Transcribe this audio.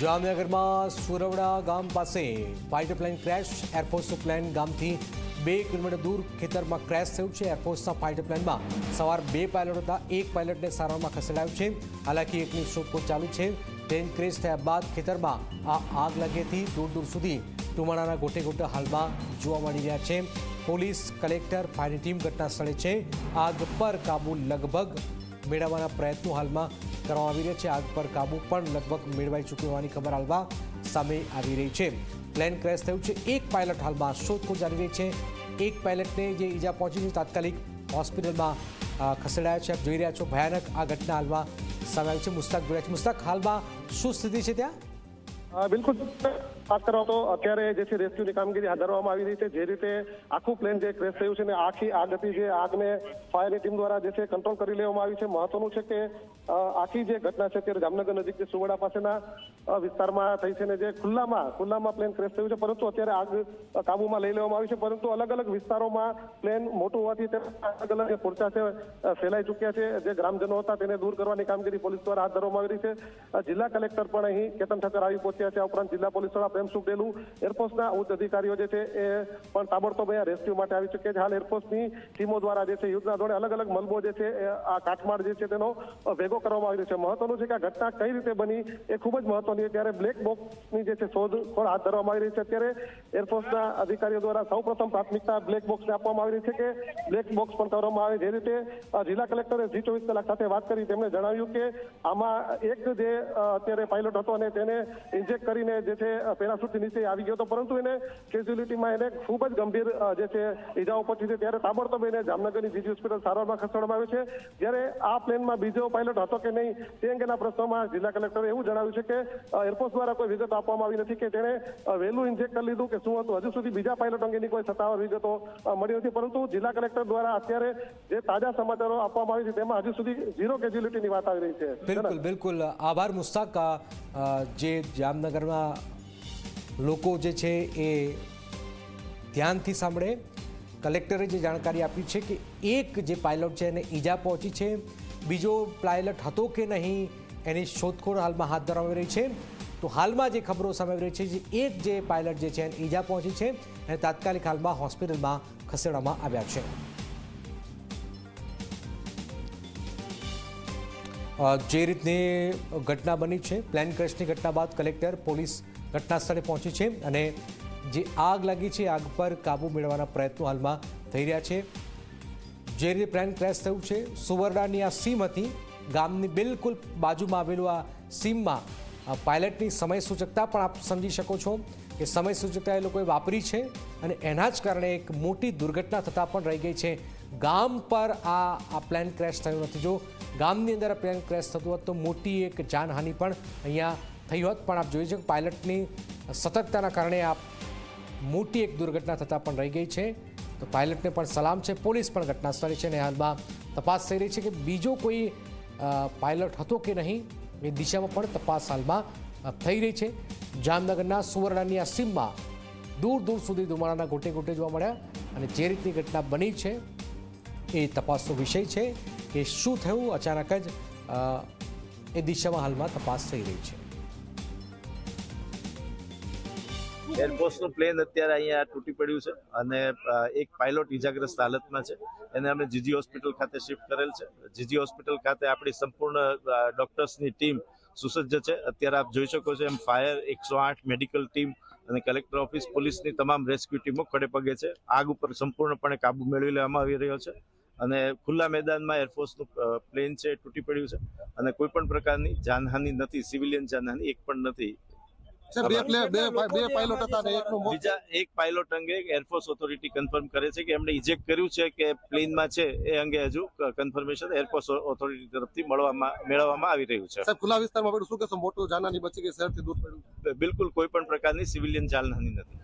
જામનગરમાં સુરવડા ગામ પાસે ફાઇટર ક્રેશ એરફોર્સનું પ્લેન ગામથી બે કિલોમીટર દૂર ખેતરમાં ક્રેશ થયું છે. એરફોર્સના ફાઇટર પ્લેનમાં સવાર બે પાયલટ હતા. એક પાયલટને સારવારમાં ખસેડાયો છે. હાલાકી એકની શોધખોળ ચાલુ છે. પ્લેન ક્રેશ થયા બાદ ખેતરમાં આ આગ લાગ્યાથી દૂર દૂર સુધી ટુમાણાના ગોટે ગોટે હાલમાં જોવા મળી રહ્યા છે. પોલીસ, કલેક્ટર ફાયરની ટીમ ઘટના સ્થળે છે. આગ પર કાબુ લગભગ મેળવવાના પ્રયત્નો હાલમાં કરવામાં આવી રહ્યા છે. આગ પર કાબુ પણ લગભગ મેળવાઈ ચૂક્યો હોવાની ખબર હાલમાં સામે આવી રહી છે. પ્લેન ક્રેશ થયું છે. એક પાયલટ હાલમાં શોધખોળ ચાલી રહી છે. એક પાયલટને જે ઈજા પહોંચી છે, તાત્કાલિક હોસ્પિટલમાં ખસેડાયા છે. આપ જોઈ રહ્યા છો, ભયાનક આ ઘટના હાલમાં સામે આવી છે. મુસ્તાક જોડ્યા છે. મુસ્તાક, હાલમાં શું સ્થિતિ છે ત્યાં? બિલકુલ. વાત કરો તો અત્યારે જે છે રેસ્ક્યુની કામગીરી હાથ ધરવામાં આવી રહી છે. જે રીતે આખું પ્લેન જે ક્રેશ થયું છે ને આખી આગ હતી જે આગને ફાયરની ટીમ દ્વારા જે છે કંટ્રોલ કરી લેવામાં આવી છે. મહત્વનું છે કે આખી જે ઘટના છે અત્યારે જામનગર નજીક જે સુવડા પાસેના વિસ્તારમાં થઈ છે ને જે ખુલ્લામાં ખુલ્લામાં પ્લેન ક્રેશ થયું છે. પરંતુ અત્યારે આગ કાબુમાં લઈ લેવામાં આવી છે. પરંતુ અલગ અલગ વિસ્તારોમાં પ્લેન મોટું હોવાથી અલગ અલગ જે પોરચા છે ફેલાઈ ચૂક્યા છે. જે ગ્રામજનો હતા તેને દૂર કરવાની કામગીરી પોલીસ દ્વારા હાથ ધરવામાં આવી રહી છે. જિલ્લા કલેક્ટર પણ અહીં કેતન ઠક્કર આવી પહોંચ્યા છે. આ ઉપરાંત જિલ્લા પોલીસ વડા પ્રેમસુખ ડેલુ એરફોર્સના ઉચ્ચ અધિકારીઓ જે છે એ પણ તાબડતોબ અહીંયા રેસ્ક્યુ માટે આવી ચૂક્યા છે. હાલ એરફોર્સની ટીમો દ્વારા જે છે યુદ્ધના ધોરણે અલગ અલગ મલબો જે છે આ કાટમાળ જે છે તેનો ભેગો કરવામાં આવી રહ્યો છે. મહત્વનું છે કે આ ઘટના કઈ રીતે બની એ ખૂબ જ મહત્વની છે. ત્યારે બ્લેક બોક્સની જે છે પણ હાથ ધરવામાં આવી રહી છે. અત્યારે એરફોર્સના અધિકારીઓ દ્વારા સૌપ્રથમ પ્રાથમિકતા બ્લેક બોક્સને આપવામાં આવી રહી છે કે બ્લેક બોક્સ પણ કરવામાં આવે. જે રીતે જિલ્લા કલેક્ટરે જી ચોવીસ કલાક સાથે વાત કરી તેમણે જણાવ્યું કે આમાં એક જે અત્યારે પાયલોટ હતો અને તેને ઇન્જેક્ટ કરીને જે છે અ, સુધી નીચે આવી ગયો હતો. પરંતુ એને કેઝ્યુલિટીમાં એને ખૂબ જ ગંભીર જે છે ઈજાઓ પહોંચી છે. ત્યારે તાબડતોબ એને જામનગરની જીજી હોસ્પિટલ સારવારમાં ખસેડવામાં આવ્યો છે. જ્યારે આ પ્લેનમાં બીજો પાયલોટ હતો કે નહીં તે અંગેના પ્રશ્નોમાં જિલ્લા કલેક્ટરે એવું જણાવ્યું છે કે એરફોર્સ દ્વારા કોઈ વિગત આપવામાં આવી નથી કે તેણે વહેલું ઇન્જેક્ટ કરી લીધું કે શું હતું. હજુ સુધી બીજા પાયલોટ અંગેની કોઈ સત્તાવાર વિગતો મળી નથી. પરંતુ જિલ્લા કલેક્ટર દ્વારા અત્યારે જે તાજા સમાચારો આપવામાં આવી છે તેમાં હજુ સુધી ઝીરો કેઝ્યુલિટીની વાત આવી રહી છે. બિલકુલ બિલકુલ. આભાર મુસ્તાક. જે જામનગરમાં લોકો જે છે એ ધ્યાનથી સાંભળે. કલેક્ટરે જે જાણકારી આપી છે કે એક જે પાયલોટ છે એને ઈજા પહોંચી છે, બીજો પાયલટ હતો કે નહીં, એની શોધખોળ હાલમાં હાથ ધરવામાં રહી છે. તો હાલમાં જે ખબરો સામે આવી રહી છે, જે એક જે પાયલટ જે છે એને ઈજા પહોંચી છે એને તાત્કાલિક હાલમાં હોસ્પિટલમાં ખસેડવામાં આવ્યા છે. જે રીતની ઘટના બની છે, પ્લેન ક્રેશની ઘટના બાદ કલેક્ટર, પોલીસ ઘટના સ્થળે પહોંચી છે અને જે આગ લાગી છે, આગ પર કાબુ મેળવવાના પ્રયત્નો હાલમાં થઈ રહ્યા છે. જે રીતે પ્લેન ક્રેશ થયું છે, સુવર્ણાની આ સીમ હતી. ગામની બિલકુલ બાજુમાં આવેલું આ સીમમાં પાયલટની સમય સૂચકતા પણ આપ સમજી શકો છો કે સમય સૂચકતા એ લોકોએ વાપરી છે અને એના જ કારણે એક મોટી દુર્ઘટના થતાં પણ રહી ગઈ છે. ગામ પર આ આ પ્લેન ક્રેશ થયું નથી. જો ગામની અંદર આ પ્લેન ક્રેશ થતું હોત તો મોટી એક જાનહાનિ પણ અહીંયા થઈ હોત, પણ આપ જોઈ છે પાયલટની સતર્કતાના કારણે આ મોટી એક દુર્ઘટના થતાં પણ રહી ગઈ છે. તો પાયલટને પણ સલામ છે. પોલીસ પણ ઘટના સ્થળે છે અને હાલમાં તપાસ થઈ રહી છે કે બીજો કોઈ પાયલટ હતો કે નહીં, એ દિશામાં પણ તપાસ હાલમાં થઈ રહી છે. જામનગરના સુવર્ણાની આ સીમમાં દૂર દૂર સુધી ધુમાડાના ગોટે ગોટે જોવા મળ્યા અને જે રીતની ઘટના બની છે એ તપાસનો વિષય છે કે શું થયું, અચાનક જ એ દિશામાં હાલમાં તપાસ થઈ રહી છે. એરફોર્સનું પ્લેન અત્યારે અહીંયા તૂટી પડ્યું છે અને એક પાયલોટ ઇજાગ્રસ્ત હાલતમાં છે. એને અમે જીજી હોસ્પિટલ ખાતે શિફ્ટ કરેલ છે. જીજી હોસ્પિટલ ખાતે આપણી સંપૂર્ણ ડોક્ટર્સની ટીમ સુસજ્જ છે. અત્યારે આપ જોઈ શકો છો એમ ફાયર એકસો આઠ મેડિકલ ટીમ અને કલેક્ટર ઓફિસ પોલીસની તમામ રેસ્ક્યુ ટીમો ખડે પગે છે. આગ ઉપર સંપૂર્ણપણે કાબુ મેળવી લેવામાં આવી રહ્યો છે. અને ખુલ્લા મેદાનમાં એરફોર્સનું પ્લેન છે, તૂટી પડ્યું છે. અને કોઈ પણ પ્રકારની જાનહાનિ નથી સિવિલિયન જાનહાનિ એક પણ નથી. બીજા એક પાયલોટ અંગે એરફોર્સ ઓથોરિટી કન્ફર્મ કરે છે કે એમણે ઇજેક્ટ કર્યું છે કે પ્લેનમાં છે એ અંગે હજુ કન્ફર્મેશન એરફોર્સ ઓથોરિટી તરફથી મળવામાં મેળવવામાં આવી રહ્યું છે. ખુલ્લા વિસ્તારમાં શું કહેશો? મોટું જાનાની બચી ગઈ શહેરથી દૂર પડ્યું. બિલકુલ કોઈ પણ પ્રકારની સિવિલિયન જાનહાની નથી.